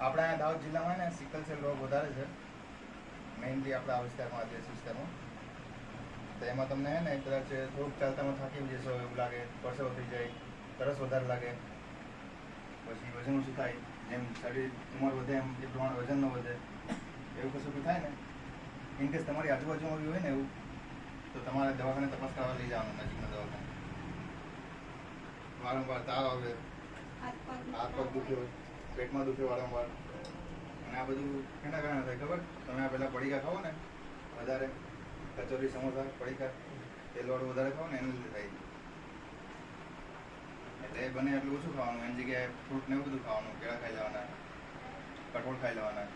આપણા દાહોદ જિલ્લામાં ને સિકલ સેલ રોગ વધારે છે. મેઇનલી આપણા આ વિસ્તારમાં આદિવાસી વિસ્તારમાં. તો એમાં તમને હે ને કદાચ થોડુંક ચાલતામાં થાકી જશો, એવું લાગે, પરસેવો થઈ જાય, તરસ વધારે લાગે. પછી વજન ઓછું થાય, જેમ શરીર, ઉંમર વધે એમ જે પ્રમાણે વજન ન વધે. એવું કશું બી થાય ને? ઇન કેસ તમારી આજુબાજુમાં બી હોય ને એવું, તો તમારે દવાખાને તપાસ કરવા લઈ જવાનું, નજીકના દવાખાને. વારંવાર તાવ આવે હાથ પગ દુખ્યો પેટમાં દુખ્યો વારંવાર. અને આ બધું કેના કારણે થાય ખબર? તમે આ પહેલાં પડીકા ખાઓ ને, વધારે કચોરી, સમોસા, પડીકા તેલવાળું વધારે ખાઓ ને એનું લીધે થાય. એટલે બને એટલું ઓછું ખાવાનું. એની જગ્યાએ ફ્રૂટ ને એવું બધું ખાવાનું, કેળા ખાઈ લેવાના, કઠોળ ખાઈ લેવાના.